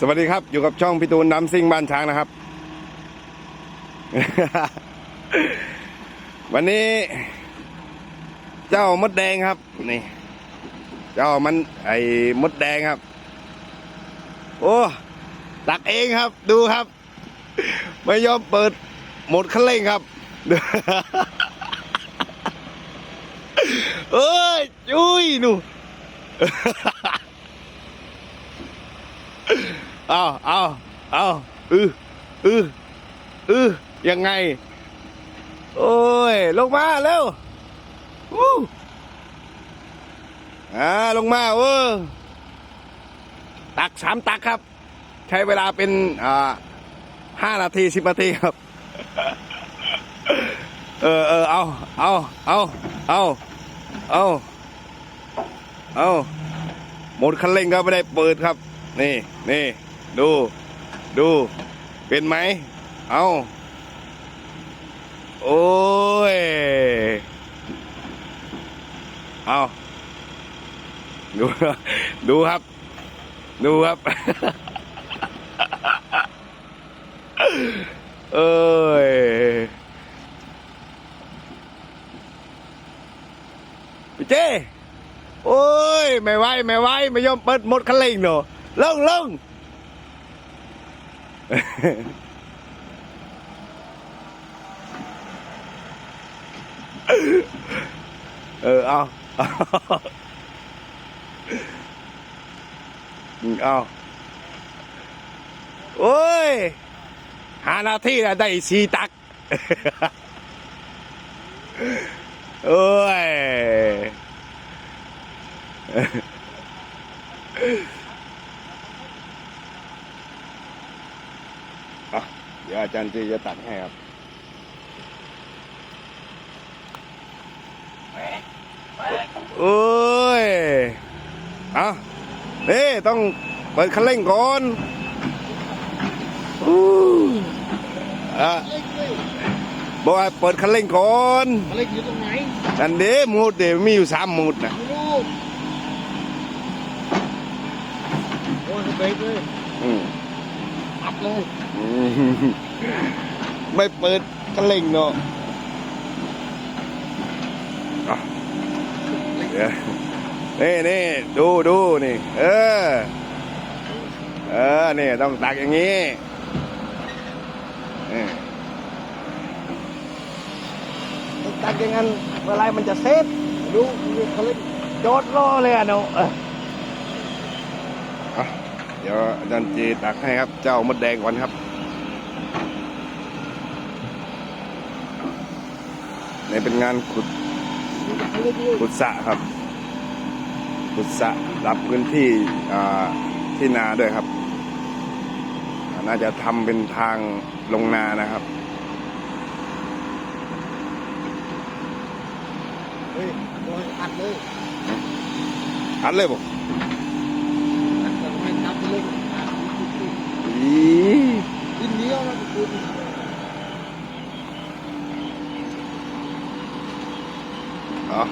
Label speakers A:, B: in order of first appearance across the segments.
A: สวัสดีครับ อยู่กับช่องพี่ตูนน้ำซิ่งบ้านช้างนะครับ วันนี้ เจ้ามดแดงครับ นี่ เจ้ามัน ไอ้มดแดงครับ โอ้ตักเองครับ ดูครับ ไม่ยอมเปิดหมดคันเร่งครับเอ้ยจุ้ยหนู เอาเอาเอาอืออืออือยังไง โอ้ย ลงมาเร็ววู้อ่าลงมาเออตักสามตักครับ ใช้เวลาเป็นอ่าห้านาทีสิบนาทีครับ เออเออเอาเอาเอาเอาเอาเอาหมดคันเร่งก็ไม่ได้เปิดครับ นี่นี่ ดู ดู เป็นไหม เอาโอ้ย เอาดู ดูครับ ดูครับ เอ้ย พี่เจ้โอ้ย ไม่ไหว ไม่ไหว ไม่ยอมเปิดหมดคันเร่งเนอะลงลง เออเอาเอาเอาโอ้ย หานาทีแล้วได้สีตัก โอ้ย อะเดี๋ยว อาจารย์จีจะตัดให้ครับโอ้ยเอานี่ต้องเปิดคันเร่งก่อนอู้อะบอกว่าเปิดคันเร่งก่อน
B: อะไรอยู่ตรงไหน
A: นั่นเด้หมูดเดี๋ยวมีอยู่สามหมูดนะ
B: ไม่รู้โอ้ยเบรกเลย
A: อืม
B: อัดเลย
A: อืม ไม่เปิดคันเร่งเนาะอะเดี๋ยวนี่นี่ดูดูนี่ เออ เออนี่ต้องตักอย่างนี้นี่
B: ตัดอย่างนั้นเมื่อไรมันจะเซฟดูเขาเลยโจดรอเลยอะเนาะเออ
A: อะเดี๋ยวอาจารย์จีตักให้ครับ เจ้ามดแดงก่อนครับ นี่เป็นงานขุด
B: เขาเลยดู
A: ขุดสระครับ ขุดสระรับพื้นที่อ่าที่นาด้วยครับอ่าน่าจะทำเป็นทางลงนานะครับ
B: เฮ้ยโอ้ยอัดเลย
A: อัดเลยบอก
B: อัดแต่ไม่ทับเลยอัด
A: อี
B: ดินเหนียวนะ คุณ
A: อ๋อ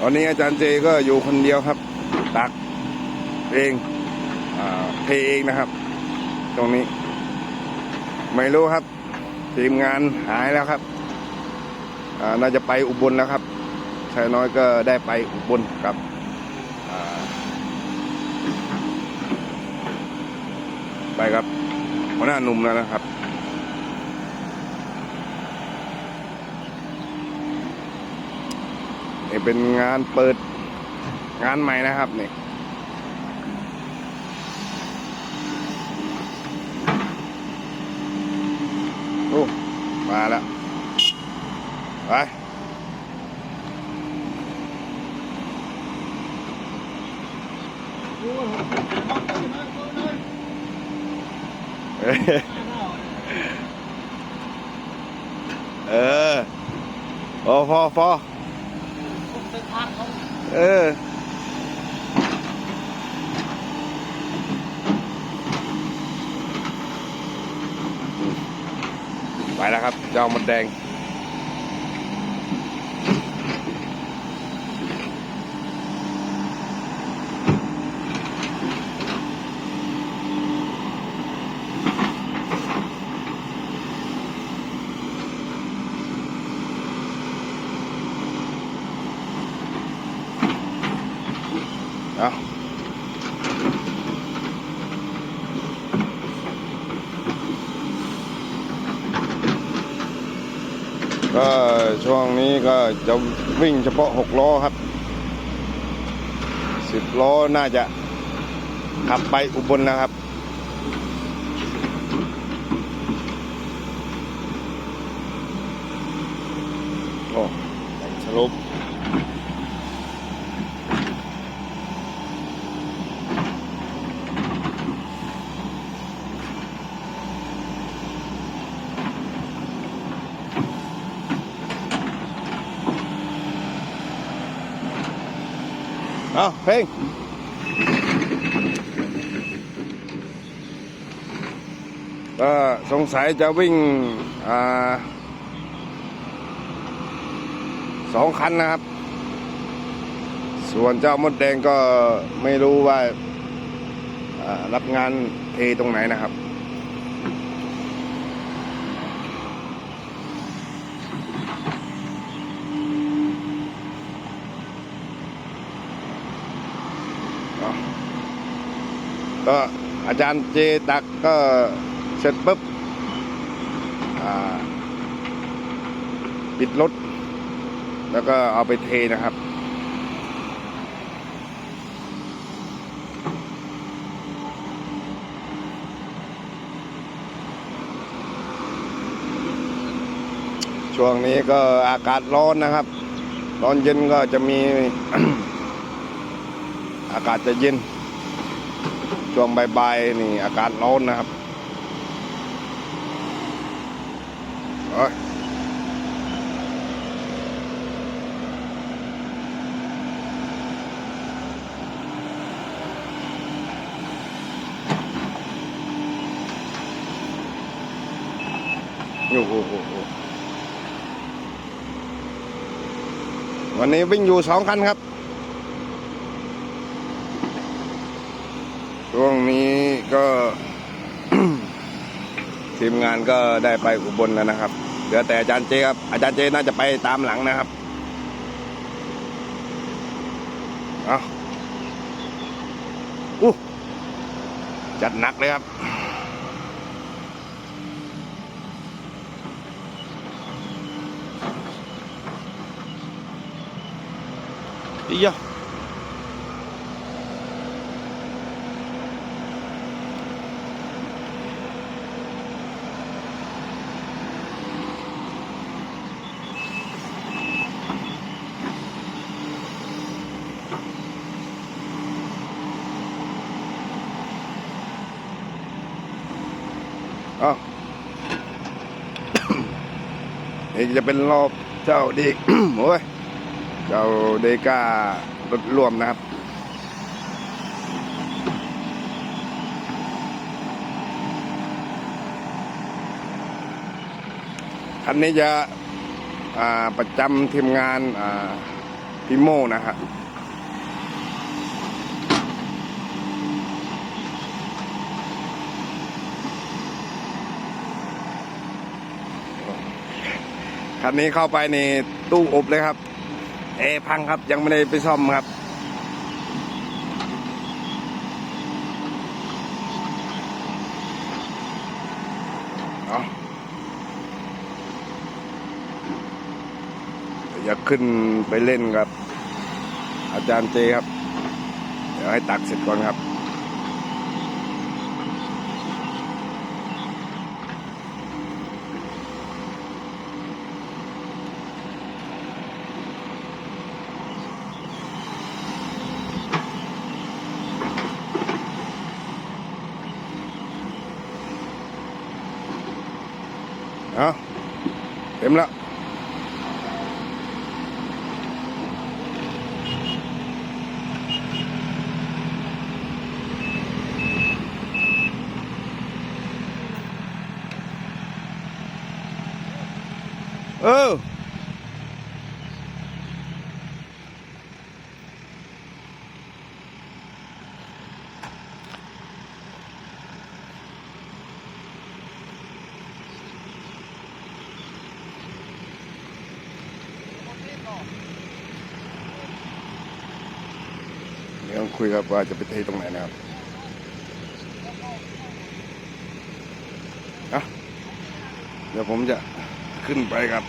A: ตอนนี้อาจารย์เจก็อยู่คนเดียวครับ ตักเองเทเองนะครับ ตรงนี้ ไม่รู้ครับ ทีมงานหายแล้วครับน่าจะไปอุบลแล้วครับชายน้อยก็ได้ไปอุบลครับไปครับหัวหน้าหนุ่มแล้วนะครับ นี่เป็นงานเปิดงานใหม่นะครับนี่โอ้มาแล้วไปเอ้ยเออพอพอพอ เออ ไปแล้วครับ เจ้ามดแดง ก็ช่วงนี้ก็จะวิ่งเฉพาะหกล้อครับสิบล้อน่าจะขับไปอุบลนะครับ โอ้แต่งสรุป เอาเพลงก็สงสัยจะวิ่งอสองคันนะครับ ส่วนเจ้ามดแดงก็ไม่รู้ว่ารับงานเทตรงไหนนะครับ ก็อาจารย์เจตักก็เสร็จปุ๊บปิดรถ แล้วก็เอาไปเทนะครับช่วงนี้ก็อากาศร้อนนะครับ ตอนเย็นก็จะมี อากาศจะเย็น ช่วงบ่ายๆนี่อากาศร้อนนะครับโอ้ยโอ้โหโอ้โหวันนี้วิ่งอยู่สองคันครับ ช่วงนี้ก็ทีมงานก็ได้ไปอุบลแล้วนะครับ เหลือแต่อาจารย์เจครับ อาจารย์เจน่าจะไปตามหลังนะครับ เอาอู้จัดหนักเลยครับอียะ อ้าวนี่จะเป็นรอบเจ้าดีโอ้ยเจ้าเดก้ารถรวมนะครับคันนี้จะประจำทีมงานอ่าพิโมนะครับ คันนี้เข้าไปในตู้อบเลยครับเอร์พังครับยังไม่ได้ไปซ่อมครับ อยากขึ้นไปเล่นกับ อาจารย์เจครับ เดี๋ยวให้ตักเสร็จก่อนครับ มแล้ว เออ เดี๋ยคุยกับว่าจะไปเทตรงไหนนะครับอะเดี๋ยวผมจะขึ้นไปครับ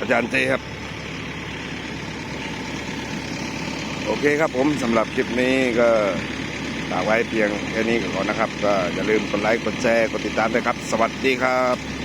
A: อาจารย์เจครับ โอเคครับผมสำหรับคลิปนี้ก็ฝากไว้เพียงแค่นี้ก่อนนะครับ ก็อย่าลืมกดไลค์ กดแชร์ กดติดตามด้วยครับ สวัสดีครับ